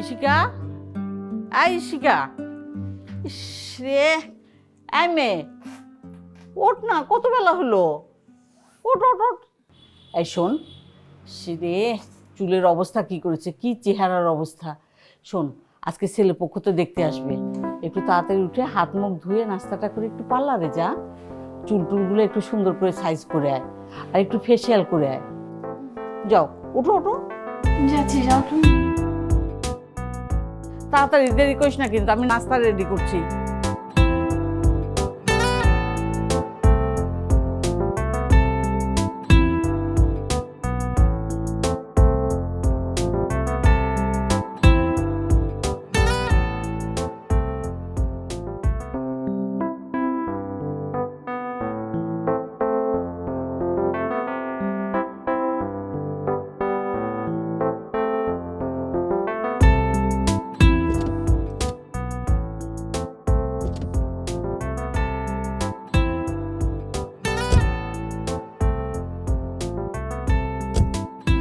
Ishika I Ishika ইস রে I মেয়ে ওঠ না কত বেলা হলো ওঠ ওঠ ওঠ এই শোন রে চুলের অবস্থা কি করেছে? কি চেহারার অবস্থা? শোন, আজকে ছেলে পক্ষ তো দেখতে আসবে। একটু তাড়াতাড়ি উঠে হাত মুখ ধুয়ে নাস্তাটা করে একটু পার্লারে যা। চুল টুলগুলো একটু সুন্দর করে সাইজ করে আয়। আর একটু ফেসিয়াল করে আয়। যাও উঠো উঠো যাচ্ছি, যাও তুমি। তাড়াতাড়ি দেরি করিস না কিন্তু আমি নাস্তা রেডি করছি।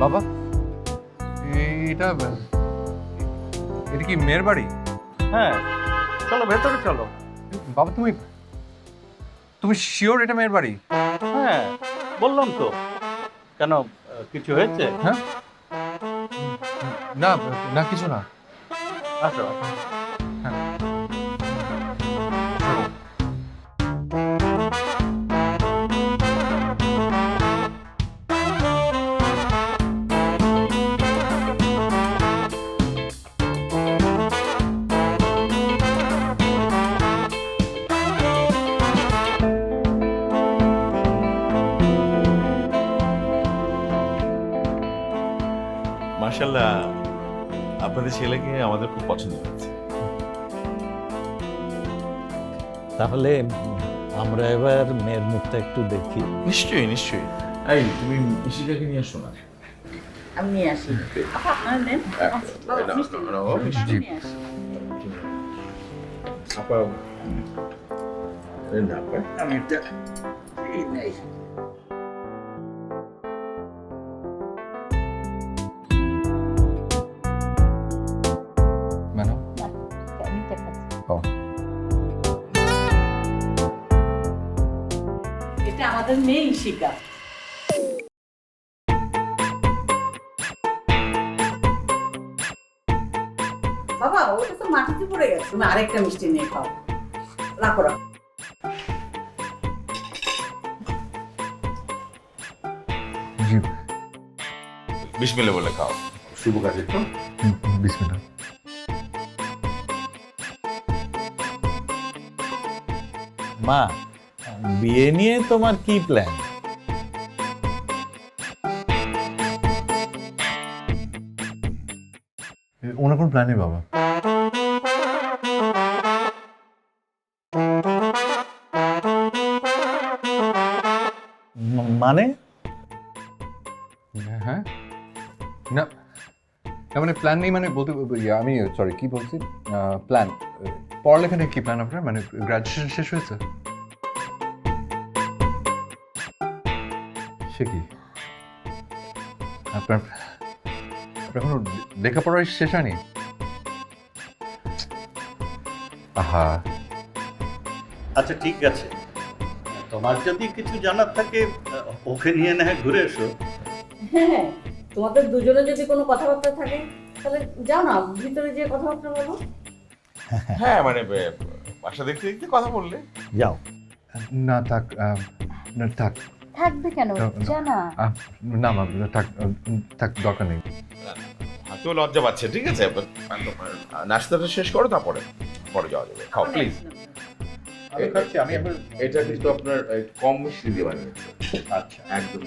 বাবা। এটা এটা কি মেয়ের বাড়ি? হ্যাঁ চলো ভেতরে চলো। বাবা তুমি তুমি শিওর এটা মেয়ের বাড়ি? হ্যাঁ বললাম তো। কেন কিছু হয়েছে? হ্যাঁ। না না কিছু না। আসো। মার্শাল্লাহ আপনাদের ছেলেকে আমাদের খুব পছন্দ হয়েছে। তাহলে আমরা এবার মেয়ের মুখটা একটু দেখি। নিশ্চয়ই নিশ্চয়ই। এই তুমি ইশিকাকে নিয়ে আসো না। আমি নিয়ে আসি। আপনারা নেন। নিন। মিষ্টি। আমি। আপা একটা আমাদের মেয়ে ইশিকা বাবা ওটা তো মাটিতে পড়ে গেছে। তুমি আরেকটা মিষ্টি নিয়ে খাও। রাখো রাখো। জি বিসমিল্লা বলে খাও। শুভ কাজে তো? বিসমিল্লাহ। মা বিয়ে নিয়ে তোমার কি প্ল্যান ওনার কোনো প্ল্যান নেই বাবা। মানে? হ্যাঁ না না মানে প্ল্যান নেই মানে বলতে আমি সরি কি বলছি? প্ল্যান পড়ালেখা নিয়ে কি প্ল্যান আপনার? মানে গ্রাজুয়েশন শেষ হয়েছে? সে কি? আপনার আপনার এখনও লেখাপড়াই শেষ হয়নি? আহা। আচ্ছা ঠিক আছে। তোমার যদি কিছু জানার থাকে ওকে নিয়ে না ঘুরে এসো। হ্যাঁ তোমাদের দুজনে যদি কোনো কথাবার্তা থাকে তাহলে যাও না ভিতরে যে কথাবার্তা বলো। হ্যাঁ মানে বাসা দেখতে দেখতে কথা বললে। যাও। না থাক না থাক। থাকবে কেন? না, না। জানা না মা থাক থাক দরকার নেই। তো লজ্জা পাচ্ছে ঠিক আছে? নাস্তাটা শেষ করো তারপরে পরে যাওয়া যাবে। খাও প্লিজ আমি এটা কিন্তু আপনার কম মিষ্টি দিয়ে বানিয়েছে আচ্ছা। একদম।